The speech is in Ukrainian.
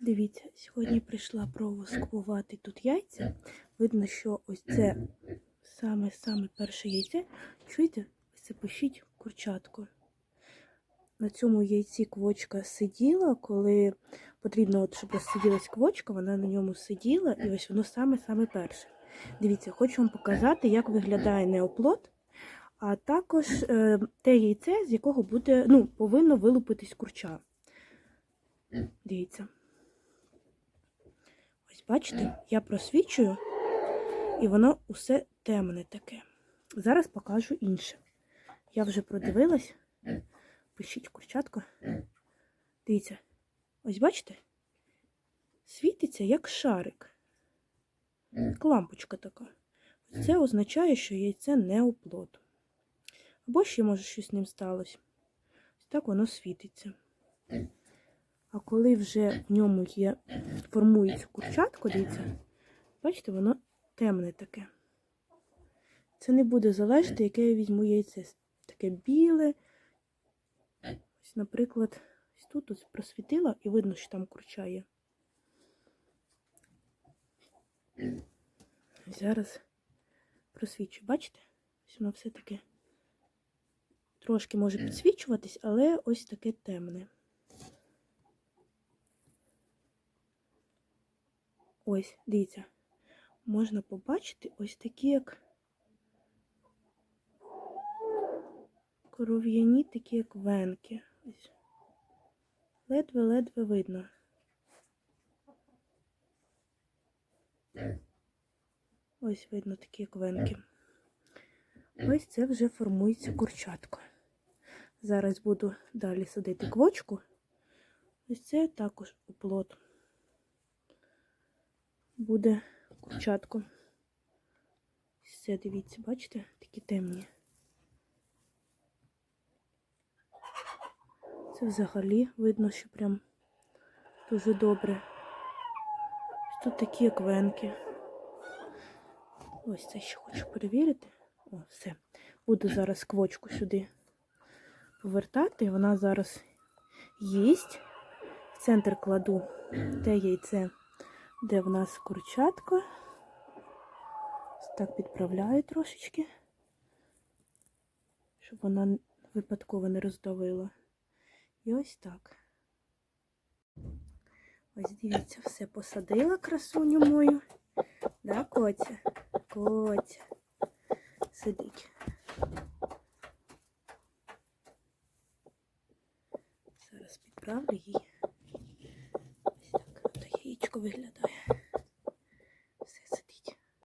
Дивіться, сьогодні прийшла провоскувати тут яйця. Видно, що ось це саме-саме перше яйце. Чуєте? Ось це пишіть курчатку. На цьому яйці квочка сиділа, коли потрібно, от, щоб розсиділась квочка, вона на ньому сиділа, і ось воно саме-саме перше. Дивіться, хочу вам показати, як виглядає неоплод, а також е, те яйце, з якого буде, ну, повинно вилупитись курча. Дивіться. Бачите, я просвічую, і воно усе темне таке. Зараз покажу інше. Я вже продивилась. Пишіть курчатко. Дивіться, ось бачите? Світиться як шарик. Як лампочка така. Це означає, що яйце не оплод. Або ще, може, щось з ним сталося. Ось так воно світиться. А коли вже в ньому є, формується курчатко, дивіться, бачите, воно темне таке. Це не буде залежати, яке я візьму яйце. Таке біле. Ось, наприклад, ось тут ось просвітила і видно, що там курча є. Зараз просвічу. Бачите? Ось воно все таке трошки може підсвічуватись, але ось таке темне. Ось, дивіться, можна побачити ось такі, як коров'яні, такі, як венки. Ледве-ледве видно. Ось видно такі, як венки. Ось це вже формується курчатко. Зараз буду далі садити квочку. Ось це також оплот. Буде курчатко. Все, дивіться, бачите, такі темні. Це взагалі видно, що прям дуже добре. Тут такі як венки. Ось це ще хочу перевірити. О, все. Буду зараз квочку сюди повертати. Вона зараз їсть. В центр кладу те яйце, де в нас курчатко. Ось так підправляю трошечки, щоб вона випадково не роздавила. І ось так. Ось дивіться, все посадила красуню мою. Да, Котя? Котя. Сидить. Зараз підправлю її. Ось так то яєчко виглядає.